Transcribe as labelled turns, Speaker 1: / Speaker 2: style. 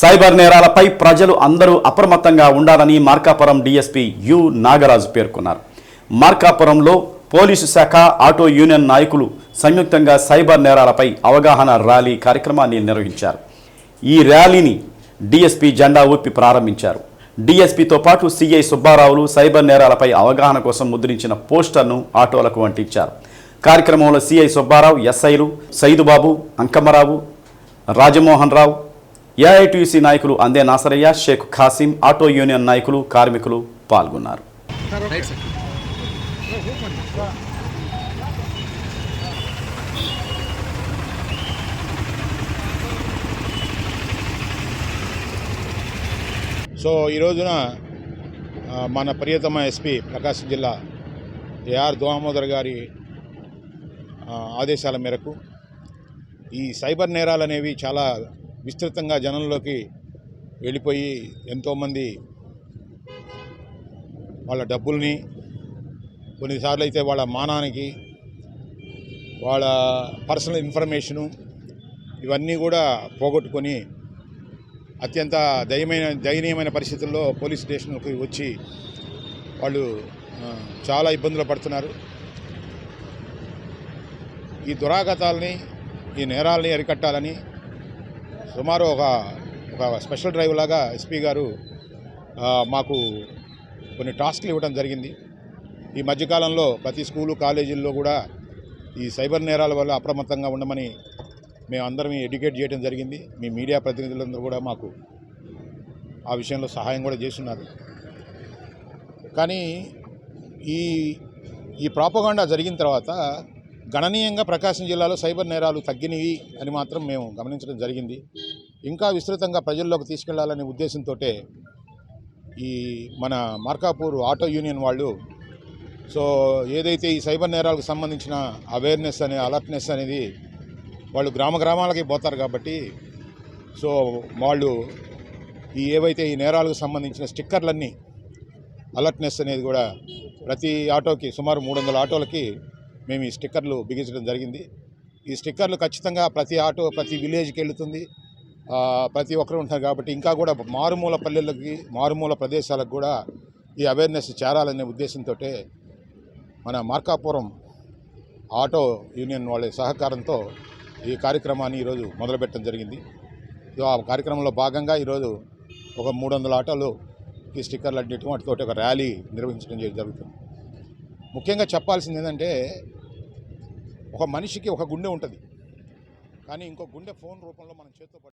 Speaker 1: Cyber నేరాలపై ప్రజలు అందరూ అప్రమత్తంగా ఉండాలని మార్కాపురం డీఎస్పీ యు నాగరాజు పేర్కొన్నారు. మార్కాపురంలో పోలీసు శాఖ ఆటో యూనియన్ నాయకులు సంయుక్తంగా సైబర్ నేరాలపై అవగాహన ర్యాలీ కార్యక్రమాన్ని నిర్వహించారు. ఈ ర్యాలీని డీఎస్పీ జెండా ఊపి ప్రారంభించారు. డీఎస్పీతో పాటు సిఐ సుబ్బారావులు సైబర్ నేరాలపై అవగాహన కోసం ముద్రించిన పోస్టర్ను ఆటోలకు అంటించారు. కార్యక్రమంలో సిఐ సుబ్బారావు ఎస్ఐలు సైదుబాబు అంకమ్మరావు రాజమోహన్ రావు ఏఐటీసీ నాయకులు అందే నాసరయ్య షేక్ ఖాసిం ఆటో యూనియన్ నాయకులు కార్మికులు పాల్గొన్నారు.
Speaker 2: సో ఈ రోజున మన ప్రియతమ ఎస్పీ ప్రకాశం జిల్లా ఏఆర్ దోమోదర్ గారి ఆదేశాల మేరకు ఈ సైబర్ నేరాలు అనేవి చాలా విస్తృతంగా జనంలోకి వెళ్ళిపోయి ఎంతోమంది వాళ్ళ డబ్బుల్ని కొన్నిసార్లు అయితే వాళ్ళ మానానికి వాళ్ళ పర్సనల్ ఇన్ఫర్మేషను ఇవన్నీ కూడా పోగొట్టుకొని అత్యంత దయమైన దయనీయమైన పరిస్థితుల్లో పోలీస్ స్టేషన్కి వచ్చి వాళ్ళు చాలా ఇబ్బందులు పడుతున్నారు. ఈ దురాగతాలని ఈ నేరాలని అరికట్టాలని సుమారు ఒక ఒక స్పెషల్ డ్రైవ్ లాగా ఎస్పీ గారు మాకు కొన్ని టాస్క్లు ఇవ్వడం జరిగింది. ఈ మధ్యకాలంలో ప్రతి స్కూలు కాలేజీల్లో కూడా ఈ సైబర్ నేరాల వల్ల అప్రమత్తంగా ఉండమని మేమందరం ఎడ్యుకేట్ చేయడం జరిగింది. మీ మీడియా ప్రతినిధులందరూ కూడా మాకు ఆ విషయంలో సహాయం కూడా చేస్తున్నారు. కానీ ఈ ఈ ప్రాపగాండా జరిగిన తర్వాత గణనీయంగా ప్రకాశం జిల్లాలో సైబర్ నేరాలు తగ్గినవి అని మాత్రం మేము గమనించడం జరిగింది. ఇంకా విస్తృతంగా ప్రజల్లోకి తీసుకెళ్ళాలనే ఉద్దేశంతో ఈ మన మార్కాపూర్ ఆటో యూనియన్ వాళ్ళు సో ఏదైతే ఈ సైబర్ నేరాలకు సంబంధించిన అవేర్నెస్ అనే అలర్ట్నెస్ అనేది వాళ్ళు గ్రామ గ్రామాలకి పోతారు కాబట్టి సో వాళ్ళు ఈ ఏవైతే ఈ నేరాలకు సంబంధించిన స్టిక్కర్లన్నీ అలర్ట్నెస్ అనేది కూడా ప్రతి ఆటోకి సుమారు మూడు వందల ఆటోలకి మేము ఈ స్టిక్కర్లు బిగించడం జరిగింది. ఈ స్టిక్కర్లు ఖచ్చితంగా ప్రతి ఆటో ప్రతి విలేజ్కి వెళుతుంది. ప్రతి ఒక్కరు ఉంటారు కాబట్టి ఇంకా కూడా మారుమూల పల్లెలకి మారుమూల ప్రదేశాలకు కూడా ఈ అవేర్నెస్ చేరాలనే ఉద్దేశంతో మన మార్కాపురం ఆటో యూనియన్ వాళ్ళ సహకారంతో ఈ కార్యక్రమాన్ని ఈరోజు మొదలుపెట్టడం జరిగింది. ఆ కార్యక్రమంలో భాగంగా ఈరోజు ఒక మూడు వందల ఆటోలు ఈ స్టిక్కర్లు అన్నిటి వాటితోటి ఒక ర్యాలీ నిర్వహించడం జరుగుతుంది. ముఖ్యంగా చెప్పాల్సింది ఏంటంటే ఒక మనిషికి ఒక గుండె ఉంటుంది. కానీ ఇంకో గుండె ఫోన్ రూపంలో మనం చేతితో